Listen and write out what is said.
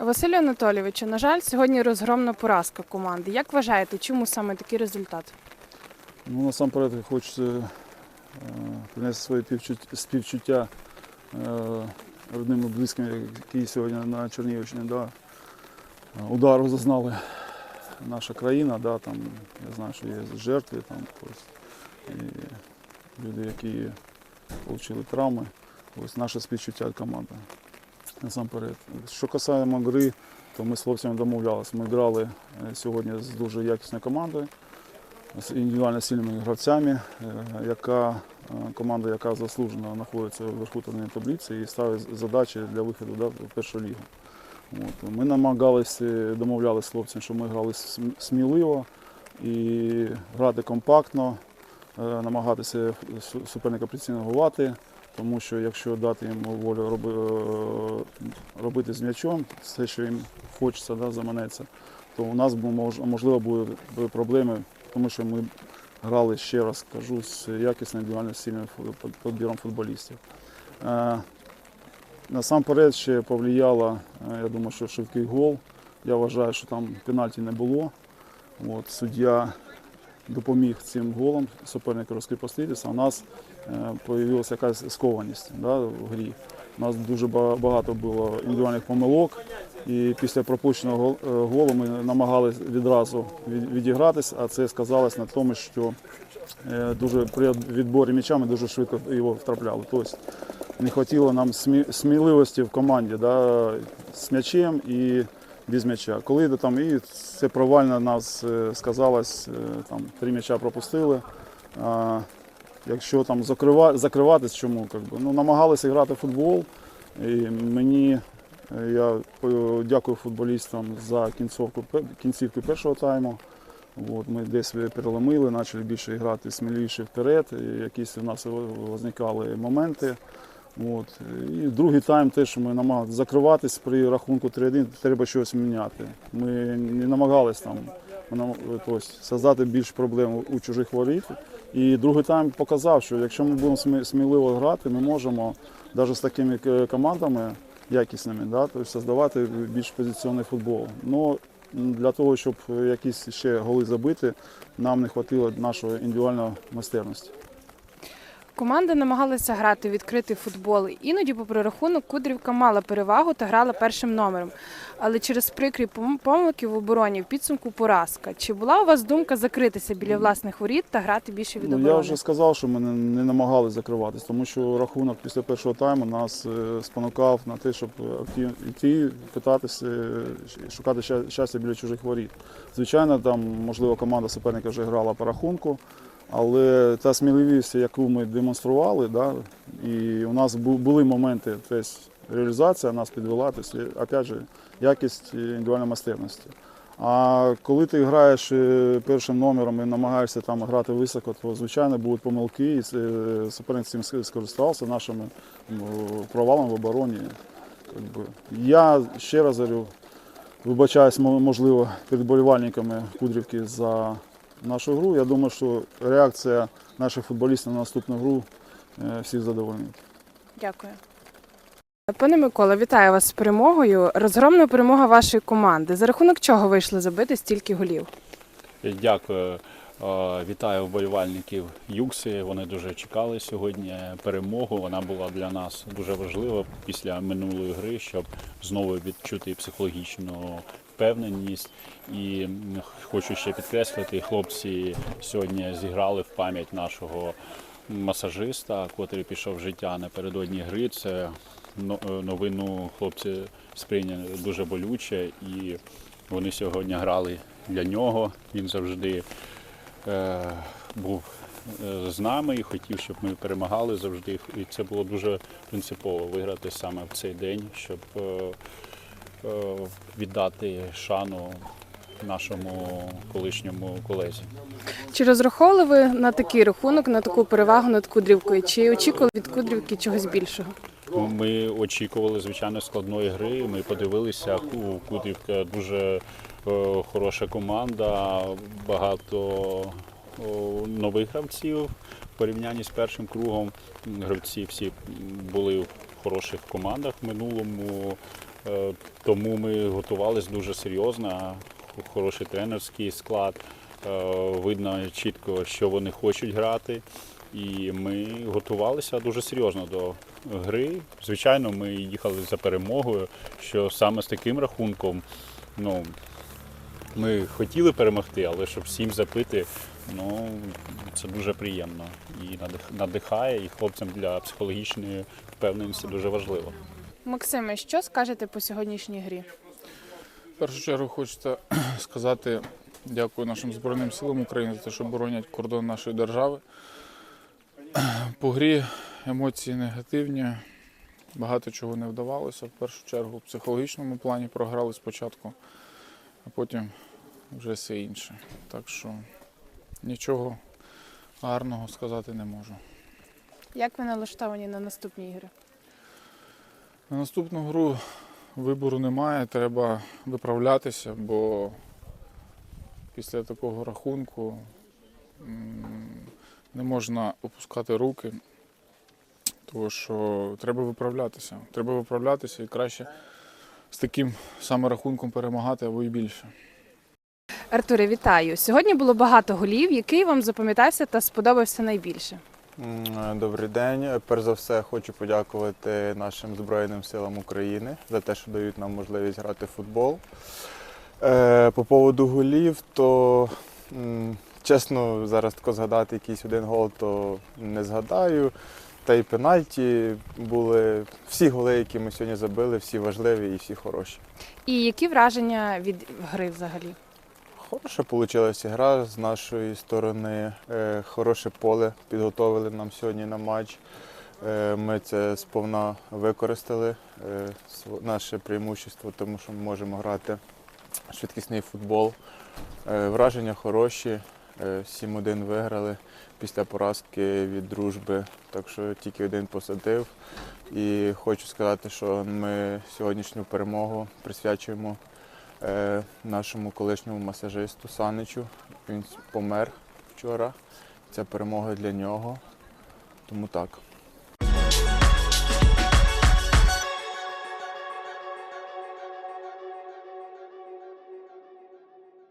Василю Анатолійовичу, на жаль, сьогодні розгромна поразка команди. Як вважаєте, чому саме такий результат? Ну, насамперед хочеться е, принести півчут- співчуття е, родним і близьким, які сьогодні на Чернігівщині да, удару зазнали наша країна. Да, там, я знаю, що є жертви, там, і люди, які отримали травми. Ось наше співчуття команди. Насамперед. Що касаємо гри, то ми з хлопцями домовлялися. Ми грали е, сьогодні з дуже якісною командою з індивідуально сильними гравцями, е, яка е, команда, яка заслужено знаходиться вверху турнірної таблиці і ставить задачі для виходу да, в першу лігу. От. Ми намагалися, домовлялися з хлопцями, що ми грали сміливо і грати компактно, намагатися су- суперника прицінувати, тому що якщо дати йому волю е, робити з м'ячом, все, що їм хочеться, да, заманеться, то у нас можливо будуть проблеми тому що ми грали, ще раз кажу, з якісним індивідуально сильним підбіром футболістів. Е, Насамперед ще повлияло, е, я думаю, що швидкий гол. Я вважаю, що там пенальті не було. От, суддя допоміг цим голом супернику розкріпоститися. У нас з'явилася якась скованість да, в грі. У нас дуже багато було індивідуальних помилок. І після пропущеного е, голу ми намагалися відразу відігратися, а це сказалось на тому, що е, дуже при відборі м'яча ми дуже швидко його втрапляли. Тобто не вистачило нам смі- сміливості в команді да, з м'ячем і без м'яча. Коли там і це провально нас е, сказалось, е, там три м'яча пропустили. А, якщо там закрива, закриватись, чому? Би, ну, намагалися грати в футбол. І мені е, я дякую футболістам за кінцовку, кінцівку першого тайму. От, ми десь переломили, почали більше грати сміливіше вперед. І якісь у нас виникали моменти. От. І другий тайм теж ми намагалися закриватись при рахунку 3-1, треба щось міняти. Ми не намагались там нам- тобто, создати більше проблем у чужих воріт. І другий тайм показав, що якщо ми будемо сміливо грати, ми можемо навіть з такими командами якісними, да, тобто создавати більш позиційний футбол. Но для того, щоб якісь ще голи забити, нам не вистачило нашої індивідуальної майстерності. Команда намагалася грати в відкритий футбол. Іноді, попри рахунок, Кудрівка мала перевагу та грала першим номером. Але через прикрі помилки в обороні в підсумку поразка. Чи була у вас думка закритися біля власних воріт та грати більше від Ну, я вже сказав, що ми не, намагалися закриватись, тому що рахунок після першого тайму нас е, спонукав на те, щоб активно йти, питатися, е, шукати щастя біля чужих воріт. Звичайно, там, можливо, команда суперника вже грала по рахунку, але та сміливість, яку ми демонстрували, да, і у нас були моменти, тобто реалізація нас підвела, тобто, опять же, якість індивідуальної майстерності. А коли ти граєш е, першим номером і намагаєшся там грати високо, то звичайно будуть помилки, і суперник цим скористався нашими провалами в обороні. Я ще раз говорю, вибачаюсь, можливо, перед болівальниками Кудрівки за нашу гру. Я думаю, що реакція наших футболістів на наступну гру е, всіх задовольнить. Дякую. Пане Микола, вітаю вас з перемогою. Розгромна перемога вашої команди. За рахунок чого вийшли забити стільки голів? Дякую. Е, Вітаю вболівальників Юкси. Вони дуже чекали сьогодні перемогу. Вона була для нас дуже важлива після минулої гри, щоб знову відчути психологічну впевненість. І хочу ще підкреслити, хлопці сьогодні зіграли в пам'ять нашого масажиста, котрий пішов в життя напередодні гри. Це е, новину хлопці сприйняли дуже болюче і вони сьогодні грали для нього. Він завжди був е, з нами і хотів, щоб ми перемагали завжди. І це було дуже принципово виграти саме в цей день, щоб е, е, віддати шану нашому колишньому колезі. Чи розраховували ви на такий рахунок, на таку перевагу над Кудрівкою? Чи очікували від Кудрівки чогось більшого? Ми очікували звичайно складної гри. Ми подивилися, у Кудрівка дуже е, хороша команда, багато нових гравців в порівнянні з першим кругом. Гравці всі були в хороших командах в минулому. Е, Тому ми готувалися дуже серйозно, хороший тренерський склад. Е, Видно чітко, що вони хочуть грати. І ми готувалися дуже серйозно до гри. Звичайно, ми їхали за перемогою, що саме з таким рахунком, ну, ми хотіли перемогти, але щоб сім забити, ну це дуже приємно і надих- надихає, і хлопцям для психологічної впевненості дуже важливо. Максиме, що скажете по сьогоднішній грі? В першу чергу хочеться сказати дякую нашим Збройним силам України за те, що боронять кордон нашої держави. По грі емоції негативні, багато чого не вдавалося. В першу чергу в психологічному плані програли спочатку, а потім вже все інше. Так що нічого гарного сказати не можу. Як ви налаштовані на наступні ігри? На наступну гру вибору немає, треба виправлятися, бо після такого рахунку не можна опускати руки, тому що треба виправлятися. Треба виправлятися і краще з таким саме рахунком перемагати або й більше. Артуре, вітаю! Сьогодні було багато голів. Який вам запам'ятався та сподобався найбільше? Добрий день. Перш за все хочу подякувати нашим Збройним силам України за те, що дають нам можливість грати в футбол. Е, По поводу голів, то чесно, зараз тако згадати якийсь один гол, то не згадаю. Та й пенальті були. Всі голи, які ми сьогодні забили, всі важливі і всі хороші. І які враження від гри взагалі? Хороша вийшла гра з нашої сторони. Е, Хороше поле підготовили нам сьогодні на матч. Е, Ми це сповна використали, е, наше преимущество, тому що ми можемо грати швидкісний футбол. Е, Враження хороші. Е, 7-1 виграли після поразки від дружби, так що тільки один посадив. І хочу сказати, що ми сьогоднішню перемогу присвячуємо е, нашому колишньому масажисту Саничу. Він помер вчора. Це перемога для нього. Тому так.